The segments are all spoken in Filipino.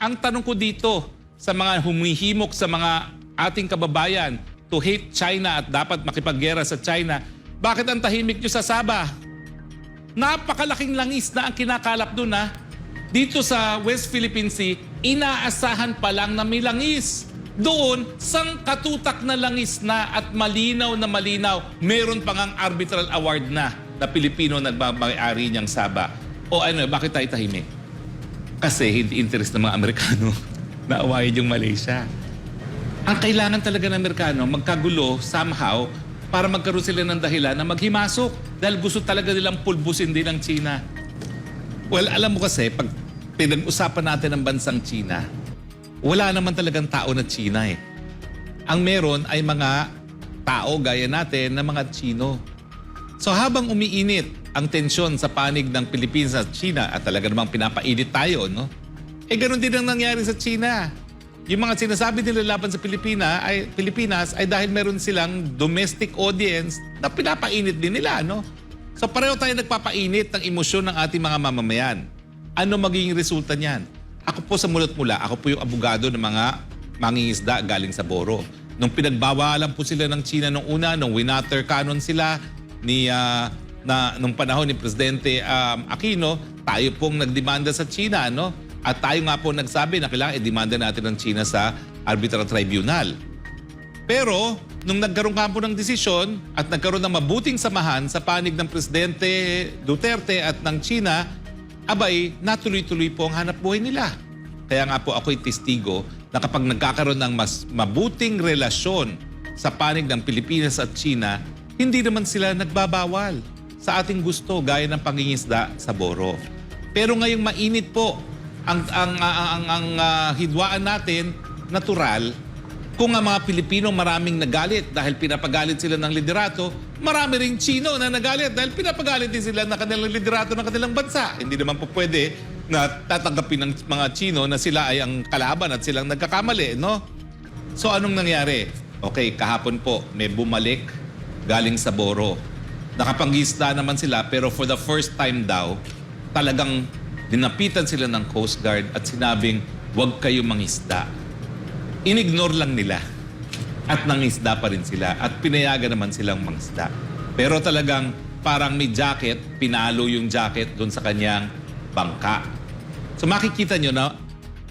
ang tanong ko dito sa mga humihimok sa mga ating kababayan to hate China at dapat makipaggera sa China, bakit ang tahimik nyo sa Sabah? Napakalaking langis na ang kinakalap doon ha. Dito sa West Philippine Sea, inaasahan pa lang na may langis. Doon, sang katutak na langis na at malinaw na malinaw, meron pang ang arbitral award na na Pilipino nagmamayari niyang Saba. O ano, bakit tayo tahimik? Kasi hindi interest ng mga Amerikano na awayin yung Malaysia. Ang kailangan talaga ng Amerikano, magkagulo somehow para magkaroon sila ng dahilan na maghimasok dahil gusto talaga nilang pulbusin din ang China. Well, alam mo kasi, pag pinag-usapan natin ang bansang China, wala naman talagang tao na China eh. Ang meron ay mga tao gaya natin na mga Chino. So habang umiinit ang tensyon sa panig ng Pilipinas at China at talaga namang pinapainit tayo, no? Eh ganun din ang nangyari sa China. Yung mga sinasabi nila laban sa Pilipina ay, Pilipinas ay dahil meron silang domestic audience na pinapainit din nila, no? So pareho tayo nagpapainit ng emosyon ng ating mga mamamayan. Ano magiging resulta niyan? Ako po sa mulot mula, ako po yung abogado ng mga mangingisda galing sa Boro. Nung pinagbawalan po sila ng China nung una, nung winater canon sila ni ah, na nung panahon ni Presidente um, Aquino, tayo pong nagdemanda sa China, no? At tayo nga po nagsabi na kailangan i-demanda natin ng China sa arbitral tribunal. Pero, nung nagkaroon nga po ng desisyon at nagkaroon ng mabuting samahan sa panig ng Presidente Duterte at ng China, abay, natuloy-tuloy po ang hanap buhay nila. Kaya nga po ako'y testigo na kapag nagkakaroon ng mas mabuting relasyon sa panig ng Pilipinas at China, hindi naman sila nagbabawal sa ating gusto gaya ng pangingisda sa Boro. Pero ngayong mainit po ang ang ang, ang, ang, ah, hidwaan natin, natural, kung ang mga Pilipino maraming nagalit dahil pinapagalit sila ng liderato, marami ring Chino na nagalit dahil pinapagalit din sila ng kanilang liderato ng kanilang bansa. Hindi naman po pwede na tatanggapin ng mga Chino na sila ay ang kalaban at silang nagkakamali, no? So anong nangyari? Okay, kahapon po may bumalik galing sa Boro. Nakapangisda naman sila pero for the first time daw, talagang dinapitan sila ng Coast Guard at sinabing, huwag kayo mangisda inignore lang nila at nangisda pa rin sila at pinayagan naman silang mangisda. Pero talagang parang may jacket, pinalo yung jacket doon sa kanyang bangka. So makikita nyo na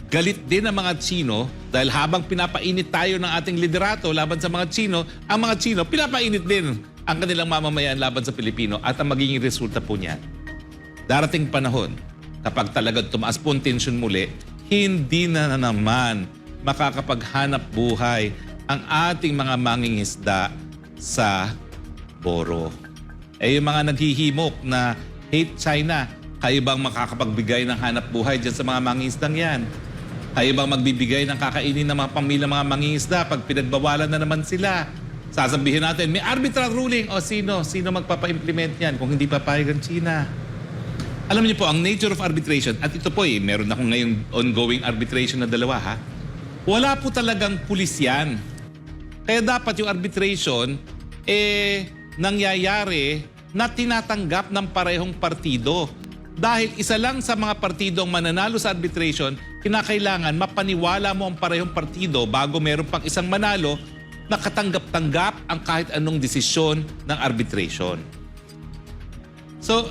galit din ang mga Chino dahil habang pinapainit tayo ng ating liderato laban sa mga Chino, ang mga Chino pinapainit din ang kanilang mamamayan laban sa Pilipino at ang magiging resulta po niyan. Darating panahon, kapag talagang tumaas po ang tensyon muli, hindi na, na naman makakapaghanap buhay ang ating mga mangingisda sa Boro. Eh yung mga naghihimok na hate China, kayo bang makakapagbigay ng hanap buhay dyan sa mga mangingisdang yan? Kayo bang magbibigay ng kakainin ng mga pamilya mga mangingisda pag pinagbawalan na naman sila? Sasabihin natin, may arbitral ruling. O sino? Sino magpapa-implement yan kung hindi papayag ang China? Alam niyo po, ang nature of arbitration, at ito po eh, meron akong ngayong ongoing arbitration na dalawa ha, wala po talagang pulis yan. Kaya dapat yung arbitration, eh, nangyayari na tinatanggap ng parehong partido. Dahil isa lang sa mga partido ang mananalo sa arbitration, kinakailangan mapaniwala mo ang parehong partido bago meron pang isang manalo na katanggap-tanggap ang kahit anong desisyon ng arbitration. So,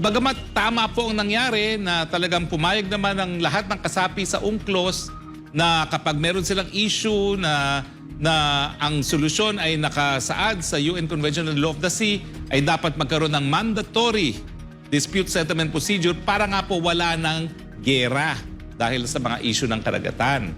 bagamat tama po ang nangyari na talagang pumayag naman ang lahat ng kasapi sa UNCLOS na kapag meron silang issue na na ang solusyon ay nakasaad sa UN Convention on the Law of the Sea ay dapat magkaroon ng mandatory dispute settlement procedure para nga po wala ng gera dahil sa mga issue ng karagatan.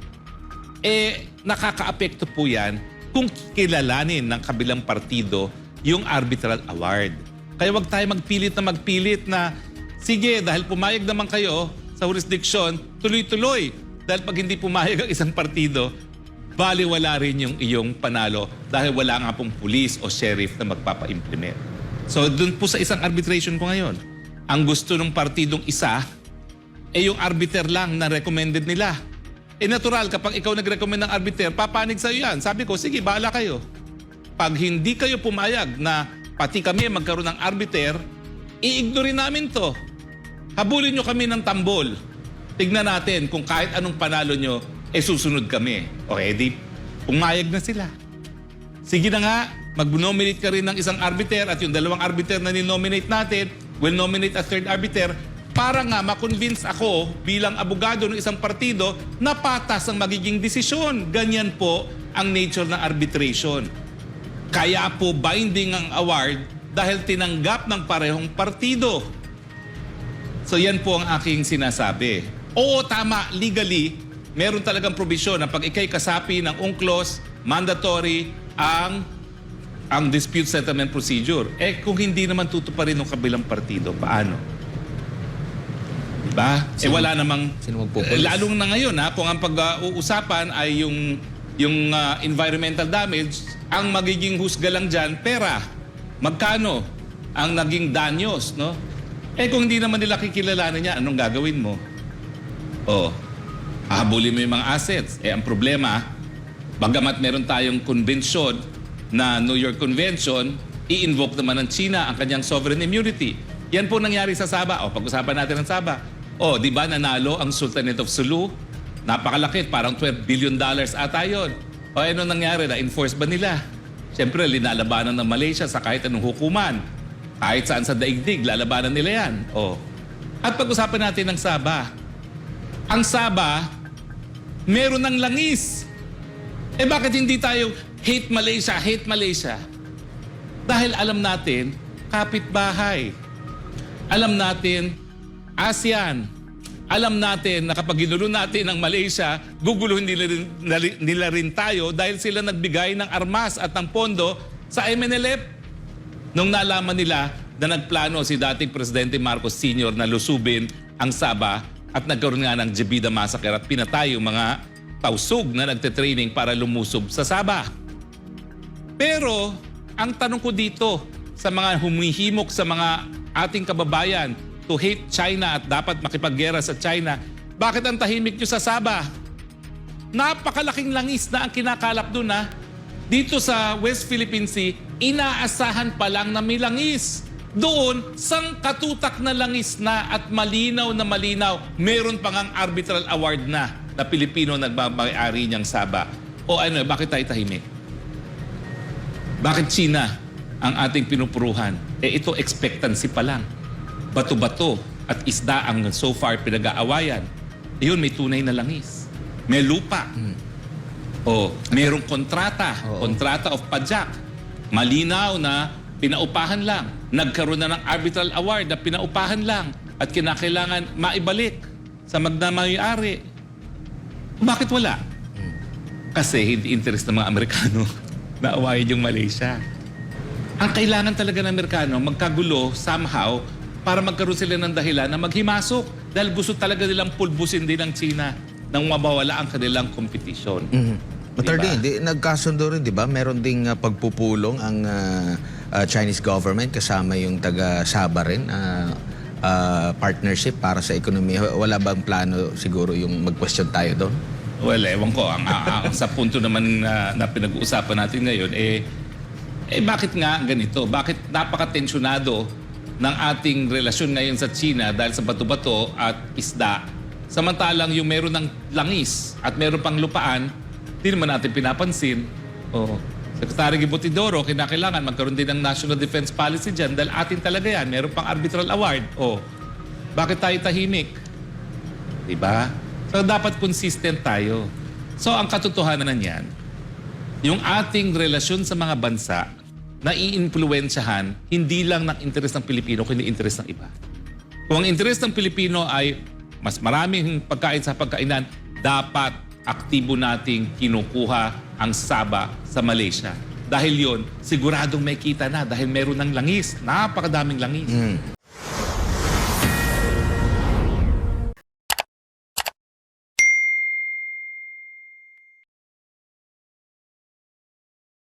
Eh, nakakaapekto po yan kung kilalanin ng kabilang partido yung arbitral award. Kaya wag tayo magpilit na magpilit na, sige, dahil pumayag naman kayo sa jurisdiction, tuloy-tuloy. Dahil pag hindi pumayag ang isang partido, baliwala rin yung iyong panalo dahil wala nga pong pulis o sheriff na magpapa-implement. So, dun po sa isang arbitration ko ngayon, ang gusto ng partidong isa, eh yung arbiter lang na recommended nila. Eh natural, kapag ikaw nag-recommend ng arbiter, papanig sa'yo yan. Sabi ko, sige, bahala kayo. Pag hindi kayo pumayag na pati kami magkaroon ng arbiter, i-ignore namin to. Habulin nyo kami ng tambol. tignan natin kung kahit anong panalo nyo, eh susunod kami. O edi, pumayag na sila. Sige na nga, mag-nominate ka rin ng isang arbiter at yung dalawang arbiter na ninominate natin will nominate a third arbiter para nga makonvince ako bilang abogado ng isang partido na patas ang magiging desisyon. Ganyan po ang nature ng arbitration. Kaya po binding ang award dahil tinanggap ng parehong partido. So yan po ang aking sinasabi. Oo, tama, legally, meron talagang provision na pag ikay kasapi ng UNCLOS, mandatory ang ang dispute settlement procedure. Eh kung hindi naman tutuparin ng kabilang partido, paano? Diba? eh wala namang... sino magpupulis? Eh, Lalong na ngayon ha, kung ang pag-uusapan ay yung, yung ah, environmental damage, ang magiging husga lang dyan, pera. Magkano ang naging danyos, no? Eh kung hindi naman nila kikilalanin niya, anong gagawin mo? Oh, hahabulin mo yung mga assets. Eh ang problema, bagamat meron tayong convention na New York Convention, i-invoke naman ng China ang kanyang sovereign immunity. Yan po nangyari sa Sabah. O, pag-usapan natin ng Sabah. O, di ba nanalo ang Sultanate of Sulu? Napakalaki, parang 12 billion dollars ata yun. O, ano nangyari? Na-enforce ba nila? Siyempre, linalabanan ng Malaysia sa kahit anong hukuman. Kahit saan sa daigdig, lalabanan nila yan. O. At pag-usapan natin ng Sabah. Ang Sabah, meron ng langis. Eh bakit hindi tayo hate Malaysia, hate Malaysia? Dahil alam natin, kapitbahay. Alam natin, ASEAN. Alam natin na kapag ginulo natin ang Malaysia, guguluhin nila rin, nila rin tayo dahil sila nagbigay ng armas at ng pondo sa MNLF. Nung nalaman nila na nagplano si dating Presidente Marcos Sr. na lusubin ang Sabah at nagkaroon nga ng Jebida Massacre at pinatay yung mga tausog na nagte-training para lumusob sa Sabah. Pero ang tanong ko dito sa mga humihimok sa mga ating kababayan to hate China at dapat makipaggera sa China, bakit ang tahimik nyo sa Sabah? Napakalaking langis na ang kinakalap doon ha. Dito sa West Philippine Sea, inaasahan pa lang na may langis. Doon, sang katutak na langis na at malinaw na malinaw, meron pang ang arbitral award na na Pilipino nagmamayari niyang Sabah. O ano, bakit tayo tahimik? Bakit China ang ating pinupuruhan? Eh ito expectancy pa lang. Bato-bato at isda ang so far pinag-aawayan. Ayun, may tunay na langis. May lupa. O, merong kontrata. Oo. Kontrata of pajak. Malinaw na pinaupahan lang. Nagkaroon na ng arbitral award na pinaupahan lang at kinakailangan maibalik sa magnamayari. Bakit wala? Kasi hindi interest ng mga Amerikano na awayin yung Malaysia. Ang kailangan talaga ng Amerikano, magkagulo somehow para magkaroon sila ng dahilan na maghimasok dahil gusto talaga nilang pulbusin din ng China nang mabawala ang kanilang competition. Mhm. Attorney, Diba? di, nagkasundo rin, di ba? Meron ding ah, pagpupulong ang ah, ah, Chinese government kasama yung taga Sabah rin, ah, ah, partnership para sa ekonomiya. Wala bang plano siguro yung mag-question tayo doon? Well, ewan ko. Ang, ang- sa punto naman na, na pinag-uusapan natin ngayon, eh, eh bakit nga ganito? Bakit napaka-tensyonado ng ating relasyon ngayon sa China dahil sa bato-bato at isda? Samantalang yung meron ng langis at meron pang lupaan, hindi naman natin pinapansin. Oh. Secretary Gibotidoro, kinakailangan magkaroon din ng National Defense Policy dyan dahil atin talaga yan. Meron pang arbitral award. Oh. Bakit tayo tahimik? Diba? So, dapat consistent tayo. So, ang katotohanan niyan, yung ating relasyon sa mga bansa na iimpluwensyahan hindi lang ng interes ng Pilipino, kundi interes ng iba. Kung ang interes ng Pilipino ay mas maraming pagkain sa pagkainan, dapat aktibo nating kinukuha ang saba sa Malaysia. Dahil yon siguradong may kita na dahil meron ng langis. Napakadaming langis.